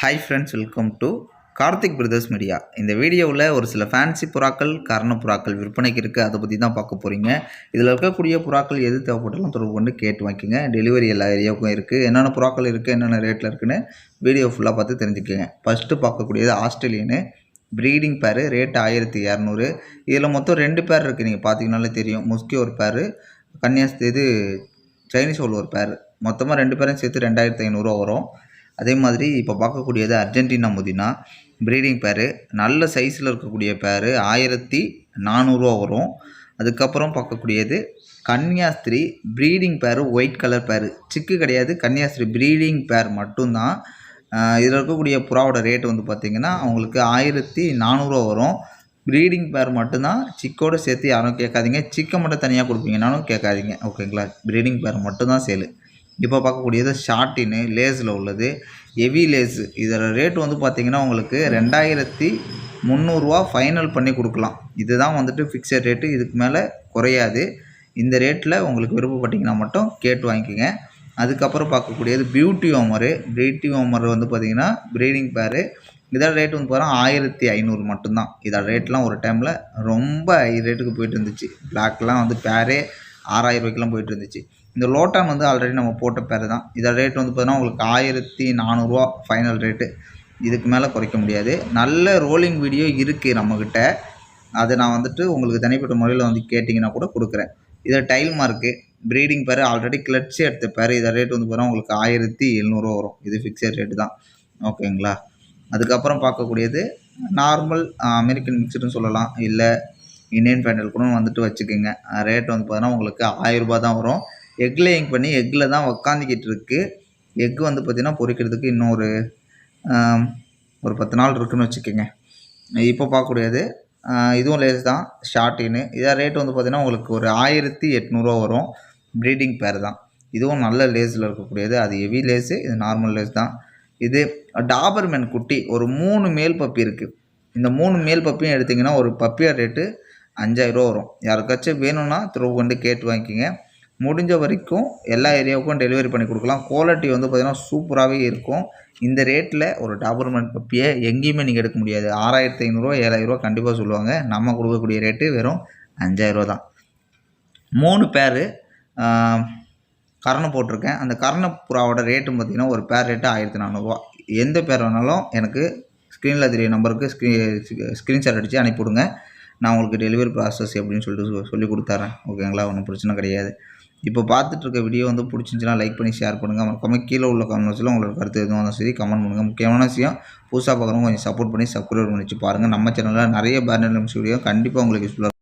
Hi friends welcome to Karthik brothers media இந்த வீடியோவில் ஒரு சில ஃபேன்சி புறாக்கள் கரண புறாக்கள் விற்பனைக்கு இருக்குது அதை பற்றி தான் பார்க்க போகிறீங்க இதில் இருக்கக்கூடிய புறாக்கள் எது தேவைப்பட்டாலும் தொடர்பு கொண்டு கேட்டு வாங்கிக்கோங்க. டெலிவரி எல்லா ஏரியாவுக்கும் இருக்குது என்னென்ன புறாக்கள் இருக்குது என்னென்ன ரேட்டில் இருக்குன்னு வீடியோ ஃபுல்லாக பார்த்து தெரிஞ்சுக்கோங்க. ஃபஸ்ட்டு பார்க்கக்கூடியது ஆஸ்திரேலியனு ப்ரீடிங் பேரு ரேட் ஆயிரத்தி இரநூறு. இதில் மொத்தம் ரெண்டு பேர் இருக்குது நீங்கள் பார்த்தீங்கனாலே தெரியும். முஸ்கி ஒரு பேர் கன்னியாஸ் இது சைனீஸ் ஒரு பேர் மொத்தமாக ரெண்டு பேரும் சேர்த்து ரெண்டாயிரத்தி ஐநூறுரூவா வரும். அதே மாதிரி இப்போ பார்க்கக்கூடியது அர்ஜென்டினா முதினா. ப்ரீடிங் பேரு நல்ல சைஸில் இருக்கக்கூடிய பேரு ஆயிரத்தி நானூறுரூவா வரும். அதுக்கப்புறம் பார்க்கக்கூடியது கன்னியாஸ்திரி ப்ரீடிங் பேரு ஒயிட் கலர் பேரு சிக்கு கிடையாது. கன்னியாஸ்திரி ப்ரீடிங் பேர் மட்டும்தான். இதில் இருக்கக்கூடிய புறாவோட ரேட் வந்து பார்த்திங்கன்னா அவங்களுக்கு ஆயிரத்தி நானூறுரூவா வரும். ப்ரீடிங் பேர் மட்டும்தான். சிக்கோடு சேர்த்து யாரும் கேட்காதீங்க. சிக்கை மட்டும் தனியாக கொடுப்பீங்கனாலும் கேட்காதீங்க. ஓகேங்களா ப்ரீடிங் பேர் மட்டும்தான் சேலு. இப்போ பார்க்கக்கூடியது ஷார்ட்டின்னு லேஸில் உள்ளது. ஹெவி லேஸு இதோட ரேட் வந்து பார்த்திங்கன்னா உங்களுக்கு ரெண்டாயிரத்தி முந்நூறுரூவா ஃபைனல் பண்ணி கொடுக்கலாம். இதுதான் வந்துட்டு ஃபிக்ஸட் ரேட்டு இதுக்கு மேலே குறையாது. இந்த ரேட்டில் உங்களுக்கு விருப்பப்பட்டீங்கன்னா மட்டும் கேட்டு வாங்கிக்கோங்க. அதுக்கப்புறம் பார்க்கக்கூடியது பியூட்டி ஓமரு பியூட்டி ஓமர் வந்து பார்த்திங்கன்னா ப்ரீடிங் பேரு இதோட ரேட் வந்து பார்த்தா ஆயிரத்தி ஐநூறு மட்டும்தான். இதோட ரேட்லாம் ஒரு டைமில் ரொம்ப ஹை ரேட்டுக்கு போயிட்டு இருந்துச்சு. பிளாக்லாம் வந்து பேரே ஆறாயிரம் ரூபாய்க்கெலாம் போயிட்டு இருந்துச்சு. இந்த லோட்டான் வந்து ஆல்ரெடி நம்ம போட்ட பேர் தான் இதோட ரேட் வந்து பார்த்தீங்கன்னா உங்களுக்கு ஆயிரத்தி நானூறுரூவா ஃபைனல் ரேட்டு இதுக்கு மேலே குறைக்க முடியாது. நல்ல ரோலிங் வீடியோ இருக்குது நம்மக்கிட்ட அதை நான் வந்துட்டு உங்களுக்கு தனிப்பட்ட முறையில் வந்து கேட்டிங்கன்னா கூட கொடுக்குறேன். இதில் tail mark breeding pair already கிளட்சி எடுத்த பேர் இதை ரேட் வந்து பார்த்தா உங்களுக்கு ஆயிரத்தி எழுநூறுவா வரும். இது ஃபிக்ஸட் ரேட்டு தான். ஓகேங்களா அதுக்கப்புறம் பார்க்கக்கூடியது நார்மல் அமெரிக்கன் மிக்சர்னு சொல்லலாம். இல்லை இந்தியன் ஃபேண்டல் கூட வந்துட்டு வச்சுக்கோங்க. ரேட் வந்து பார்த்தீங்கன்னா உங்களுக்கு ஆயிரரூபா தான் வரும். எக் லேயிங் பண்ணி எக்கில் தான் உக்காந்துக்கிட்டு இருக்குது எக் வந்து பார்த்திங்கன்னா பொரிக்கிறதுக்கு இன்னும் ஒரு ஒரு பத்து நாள் இருக்குதுன்னு வச்சுக்கோங்க. இப்போ பார்க்கக்கூடியது இதுவும் லேஸ் தான் ஷார்ட்டின்னு இதாக ரேட் வந்து பார்த்திங்கன்னா உங்களுக்கு ஒரு ஆயிரத்தி எட்நூறுவா வரும். ப்ரீடிங் பேர் தான். இதுவும் நல்ல லேஸில் இருக்கக்கூடியது. அது ஹெவி லேஸு இது நார்மல் லேஸ் தான். இது டாபர்மேன் குட்டி ஒரு மூணு மேல் பப்பி இருக்குது இந்த மூணு மேல் பப்பியும் எடுத்திங்கன்னா ஒரு பப்பியாக ரேட்டு அஞ்சாயிரரூவா வரும். யாருக்காச்சும் வேணும்னா திரும்ப கொண்டு கேட்டு வாங்கிக்கிங்க. முடிஞ்ச வரைக்கும் எல்லா ஏரியாவுக்கும் டெலிவரி பண்ணி கொடுக்கலாம். குவாலிட்டி வந்து பார்த்திங்கன்னா சூப்பராகவே இருக்கும். இந்த ரேட்டில் ஒரு டாபர்மெண்ட் பப்பியை எங்கேயுமே நீங்கள் எடுக்க முடியாது. ஆறாயிரத்தி ஐநூறுரூவா ஏழாயிரரூவா கண்டிப்பாக சொல்லுவாங்க. நம்ம கொடுக்கக்கூடிய ரேட்டு வெறும் அஞ்சாயிரரூவா தான். மூணு பேர் கரணை போட்டிருக்கேன். அந்த கரண புறாவோட ரேட்டும் பார்த்திங்கன்னா ஒரு பேர் ரேட்டு ஆயிரத்தி நானூறுரூவா எந்த பேர் வேணாலும் எனக்கு ஸ்க்ரீனில் தெரிய நம்பருக்கு ஸ்க்ரீ ஸ்க்ரீன்ஷாட் அடித்து அனுப்பிவிடுங்க. நான் உங்களுக்கு டெலிவரி ப்ராசஸ் எப்படின்னு சொல்லிட்டு சொல்லி கொடுத்துட்றேன் ஓகேங்களா? ஒன்றும் பிரச்சனை கிடையாது. இப்போ பார்த்துட்டு இருக்க வீடியோ வந்து பிடிச்சிருந்துச்சுன்னா லைக் பண்ணி ஷேர் பண்ணுங்கள் மறக்காமல் கீழே உள்ள கமெண்ட்ஸில் உங்களோட கருத்து எதுவும் வந்தாலும் சரி கமெண்ட் பண்ணுங்கள் முக்கியமான விஷயம் புதுசாக பார்க்குறவங்க கொஞ்சம் சப்போர்ட் பண்ணி சப்ஸ்கிரைப் பண்ணி வச்சு பாருங்கள் நம்ம சேனலில் நிறைய பேனர் வீடியோ கண்டிப்பாக உங்களுக்கு யூஸ்ஃபுல்லாக